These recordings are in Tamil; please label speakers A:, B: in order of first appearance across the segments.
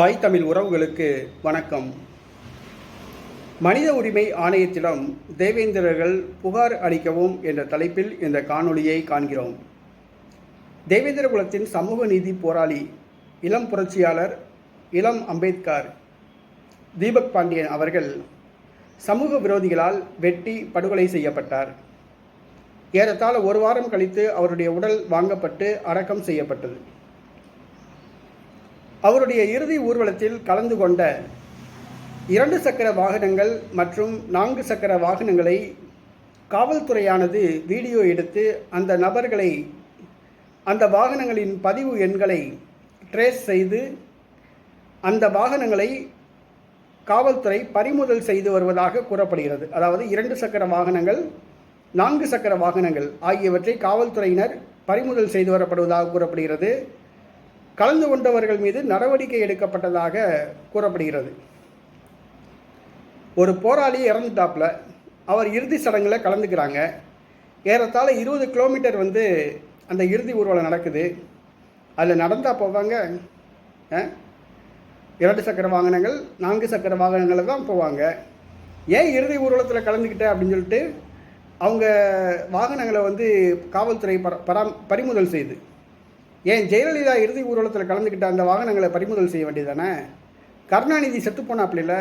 A: தாய் தமிழ் உறவுகளுக்கு வணக்கம். மனித உரிமை ஆணையத்திடம் தேவேந்திரர்கள் புகார் அளிக்கவும் என்ற தலைப்பில் இந்த காணொளியை காண்கிறோம். தேவேந்திர குலத்தின் சமூக நீதி போராளி இளம் புரட்சியாளர் இளம் அம்பேத்கர் தீபக் பாண்டியன் அவர்கள் சமூக விரோதிகளால் வெட்டி படுகொலை செய்யப்பட்டார். ஏறத்தாழ ஒரு வாரம் கழித்து அவருடைய உடல் வாங்கப்பட்டு அடக்கம் செய்யப்பட்டது. அவருடைய இறுதி ஊர்வலத்தில் கலந்து கொண்ட இரண்டு சக்கர வாகனங்கள் மற்றும் நான்கு சக்கர வாகனங்களை காவல்துறையானது வீடியோ எடுத்து அந்த நபர்களை அந்த வாகனங்களின் பதிவு எண்களை ட்ரேஸ் செய்து அந்த வாகனங்களை காவல்துறை பறிமுதல் செய்து வருவதாக கூறப்படுகிறது. அதாவது இரண்டு சக்கர வாகனங்கள் நான்கு சக்கர வாகனங்கள் ஆகியவற்றை காவல்துறையினர் பறிமுதல் செய்து வரப்படுவதாக கூறப்படுகிறது. கலந்து கொண்டவர்கள் மீது நடவடிக்கை எடுக்கப்பட்டதாக கூறப்படுகிறது. ஒரு போராளி இறந்துட்டாப்புல அவர் இறுதி சடங்கில் கலந்துக்கிறாங்க. ஏறத்தாழ இருபது கிலோமீட்டர் வந்து அந்த இறுதி ஊர்வலம் நடக்குது. அதில் நடந்தால் போவாங்க. ஆ? இரண்டு சக்கர வாகனங்கள் நான்கு சக்கர வாகனங்களில் தான் போவாங்க. ஏன் இறுதி ஊர்வலத்தில் கலந்துக்கிட்டேன் அப்படின்னு சொல்லிட்டு அவங்க வாகனங்களை வந்து காவல்துறை பர பராம் பறிமுதல் செய்து. ஏன் ஜெயலலிதா இறுதி ஊர்வலத்தில் கலந்துக்கிட்ட அந்த வாகனங்களை பறிமுதல் செய்ய வேண்டியதானே கருணாநிதி செத்து போனாப்புல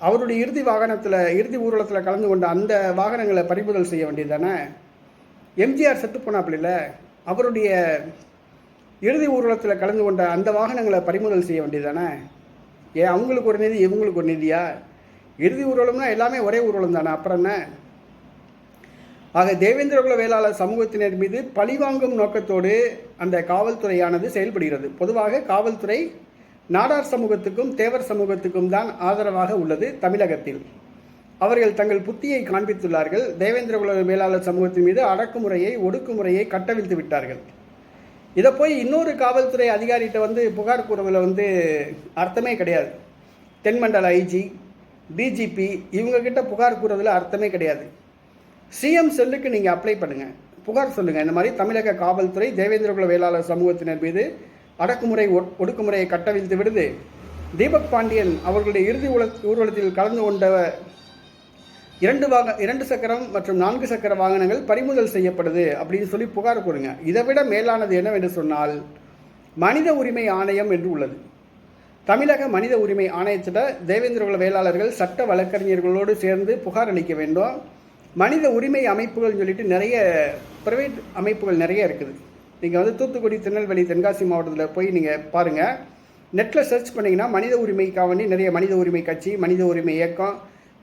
A: அவருடைய இறுதி வாகனத்தில் இறுதி ஊர்வலத்தில் கலந்து கொண்ட அந்த வாகனங்களை பறிமுதல் செய்ய வேண்டியதானே எம்ஜிஆர் செத்து போனாப்புல அவருடைய இறுதி ஊர்வலத்தில் கலந்து கொண்ட அந்த வாகனங்களை பறிமுதல் செய்ய வேண்டியதானே ஏன் அவங்களுக்கு ஒரு நிதி இவங்களுக்கு ஒரு நிதியா? இறுதி ஊர்வலம்னா எல்லாமே ஒரே ஊர்வலம் தானே அப்புறம் என்ன? ஆக தேவேந்திரகுல வேளாளர் சமூகத்தினர் மீது பழிவாங்கும் நோக்கத்தோடு அந்த காவல்துறையானது செயல்படுகிறது. பொதுவாக காவல்துறை நாடார் சமூகத்துக்கும் தேவர் சமூகத்துக்கும் தான் ஆதரவாக உள்ளது தமிழகத்தில். அவர்கள் தங்கள் புத்தியை காண்பித்துள்ளார்கள். தேவேந்திரகுல வேளாளர் சமூகத்தின் மீது அடக்குமுறையை ஒடுக்குமுறையை கட்டவிழ்த்து விட்டார்கள். இதை போய் இன்னொரு காவல்துறை அதிகாரிகிட்ட வந்து புகார் கூறுவதில் வந்து அர்த்தமே கிடையாது. தென்மண்டல ஐஜி டிஜிபி இவங்கக்கிட்ட புகார் கூறுவதில் அர்த்தமே கிடையாது. சிஎம் செல்லுக்கு நீங்கள் அப்ளை பண்ணுங்கள் புகார் சொல்லுங்கள் இந்த மாதிரி தமிழக காவல்துறை தேவேந்திரகுல வேளாளர் சமூகத்தினர் மீது அடக்குமுறை ஒ- ஒடுக்குமுறையை கட்டவிழ்த்து விடுது. தீபக் பாண்டியன் அவர்களுடைய இறுதி உல ஊர்வலத்தில் கலந்து கொண்ட இரண்டு வாக இரண்டு சக்கரம் மற்றும் நான்கு சக்கர வாகனங்கள் பறிமுதல் செய்யப்படுது அப்படின்னு சொல்லி புகார் கூறுங்க. இதை விட மேலானது என்னவென்று சொன்னால் மனித உரிமை ஆணையம் என்று உள்ளது. தமிழக மனித உரிமை ஆணையத்திட தேவேந்திரகுல வேளாளர்கள் சட்ட வழக்கறிஞர்களோடு சேர்ந்து புகார் அளிக்க வேண்டும். மனித உரிமை அமைப்புகள்னு சொல்லிட்டு நிறைய ப்ரைவேட் அமைப்புகள் நிறைய இருக்குது. நீங்கள் வந்து தூத்துக்குடி திருநெல்வேலி தென்காசி மாவட்டத்தில் போய் நீங்கள் பாருங்கள் நெட்டில் சர்ச் பண்ணிங்கன்னா மனித உரிமைக்காக வேண்டி நிறைய மனித உரிமை கட்சி மனித உரிமை இயக்கம்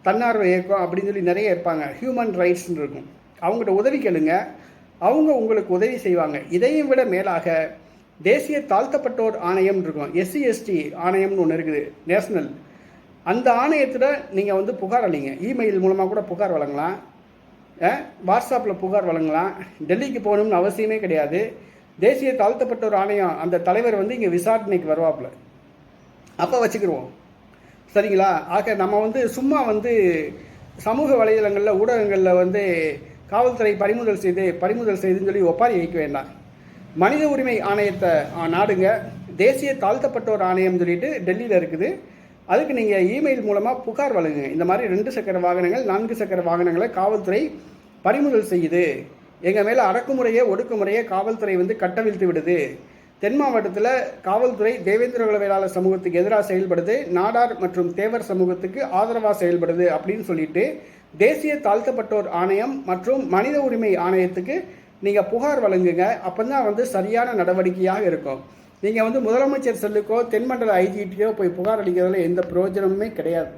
A: தன்னார்வ இயக்கம் அப்படின்னு சொல்லி நிறைய இருப்பாங்க. ஹியூமன் ரைட்ஸ்னு இருக்கும். அவங்ககிட்ட உதவி கேளுங்க. அவங்க உங்களுக்கு உதவி செய்வாங்க. இதையும் விட மேலாக தேசிய தாழ்த்தப்பட்டோர் ஆணையம் இருக்கும். எஸ்சி எஸ்டி ஆணையம்னு ஒன்று இருக்குது. நேஷனல் அந்த ஆணையத்தில் நீங்கள் வந்து புகார் அளிங்க. இமெயில் மூலமாக கூட புகார் வழங்கலாம். வாட்ஸ்அப்பில் புகார் வழங்கலாம். டெல்லிக்கு போகணும்னு அவசியமே கிடையாது. தேசிய தாழ்த்தப்பட்டோர் ஆணையம் அந்த தலைவர் வந்து இங்கே விசாரணைக்கு வருவாப்புல. அப்போ வச்சுக்கிடுவோம் சரிங்களா? ஆக நம்ம வந்து சும்மா வந்து சமூக வலைதளங்களில் ஊடகங்களில் வந்து காவல்துறை பறிமுதல் செய்து பறிமுதல் செய்துன்னு சொல்லி ஒப்பாரி வைக்க வேண்டாம். மனித உரிமை ஆணையத்தை நாடுங்க. தேசிய தாழ்த்தப்பட்டோர் ஆணையம் சொல்லிட்டு டெல்லியில் இருக்குது. அதுக்கு நீங்கள் இமெயில் மூலமாக புகார் வழங்குங்க. இந்த மாதிரி ரெண்டு சக்கர வாகனங்கள் நான்கு சக்கர வாகனங்களை காவல்துறை பறிமுதல் செய்யுது. எங்கள் மேலே அடக்குமுறையே ஒடுக்குமுறையே காவல்துறை வந்து கட்டவிழ்த்து விடுது. தென் மாவட்டத்தில் காவல்துறை தேவேந்திர உளவியலாளர் சமூகத்துக்கு எதிராக செயல்படுது. நாடார் மற்றும் தேவர் சமூகத்துக்கு ஆதரவாக செயல்படுது அப்படின்னு சொல்லிட்டு தேசிய தாழ்த்தப்பட்டோர் ஆணையம் மற்றும் மனித உரிமை ஆணையத்துக்கு நீங்கள் புகார் வழங்குங்க. அப்போ தான் வந்து சரியான நடவடிக்கையாக இருக்கும். நீங்கள் வந்து முதலமைச்சர் செல்லுக்கோ தென்மண்டல ஐஜிடியோ போய் புகார் அளிக்கிறதுல எந்த பிரயோஜனமுமே கிடையாது.